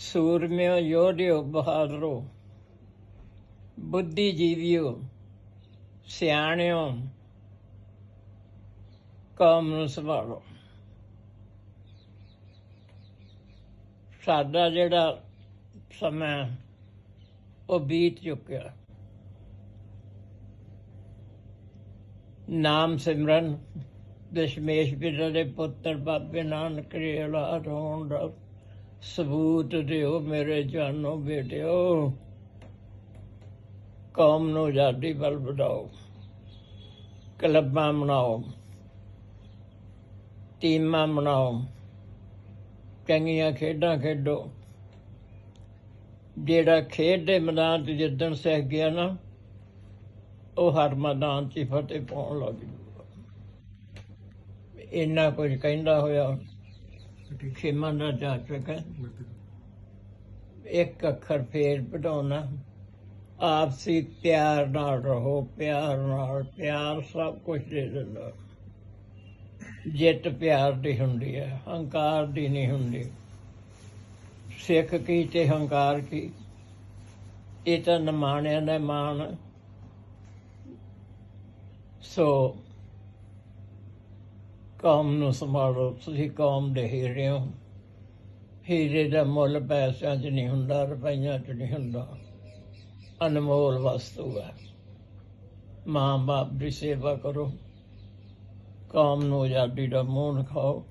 ਸੂਰਮਿਓ, ਯੋਧਿਓ, ਬਹਾਦਰੋ, ਬੁੱਧੀਜੀਵਿਓ, ਸਿਆਣਿਓ, ਕੌਮ ਨੂੰ ਸੰਭਾਲੋ। ਸਾਡਾ ਜਿਹੜਾ ਸਮਾਂ ਉਹ ਬੀਤ ਚੁੱਕਿਆ। ਨਾਮ ਸਿਮਰਨ, ਦਸ਼ਮੇਸ਼ ਪਿਤਾ ਦੇ ਪੁੱਤਰ ਬਾਬੇ ਨਾਨਕ ਦੀ ਔਲਾਦ ਹੋਣ ਦਾ ਸਬੂਤ ਦਿਓ ਮੇਰੇ ਜਾਨੋ ਬੇਟਿਓ। ਕੌਮ ਨੂੰ ਆਜ਼ਾਦੀ ਵੱਲ ਵਧਾਓ। ਕਲੱਬਾਂ ਬਣਾਓ ਟੀਮਾਂ ਬਣਾਓ ਚੰਗੀਆਂ ਖੇਡਾਂ ਖੇਡੋ। ਜਿਹੜਾ ਖੇਡ ਦੇ ਮੈਦਾਨ 'ਚ ਜਿੱਦਣ ਸਹਿ ਗਿਆ ਨਾ, ਉਹ ਹਰ ਮੈਦਾਨ 'ਚ ਹੀ ਫਤਿਹ ਪਾਉਣ ਲੱਗ ਜੂਗਾ। ਇੰਨਾ ਕੁਝ ਕਹਿੰਦਾ ਹੋਇਆ। ਖਿਮਾ ਦਾ ਜਾ ਚੁੱਕਾ ਇੱਕ ਅੱਖਰ ਫੇਰ ਵਧਾਉਣਾ ਆਪਸੀ ਪਿਆਰ ਨਾਲ ਰਹੋ, ਪਿਆਰ ਨਾਲ, ਪਿਆਰ ਸਭ ਕੁਝ ਦੇ ਦਿੰਦਾ। ਜਿੱਤ ਪਿਆਰ ਦੀ ਹੁੰਦੀ ਹੈ, ਹੰਕਾਰ ਦੀ ਨਹੀਂ ਹੁੰਦੀ। ਸਿੱਖ ਕੀ ਤੇ ਹੰਕਾਰ ਕੀ? ਇਹ ਤਾਂ ਨਮਾਣਿਆਂ ਦਾ ਮਾਣ ਸੋ ਕੌਮ ਨੂੰ ਸੰਭਾਲੋ ਤੁਸੀਂ ਕੌਮ ਦੇ ਹੀਰੇ ਹੋ ਹੀਰੇ ਦਾ ਮੁੱਲ ਪੈਸਿਆਂ 'ਚ ਨਹੀਂ ਹੁੰਦਾ ਰੁਪਈਆਂ 'ਚ ਨਹੀਂ ਹੁੰਦਾ ਅਨਮੋਲ ਵਸਤੂ ਹੈ ਮਾਂ ਬਾਪ ਦੀ ਸੇਵਾ ਕਰੋ ਕੌਮ ਨੂੰ ਆਜ਼ਾਦੀ ਦਾ ਮੂੰਹ ਖਾਓ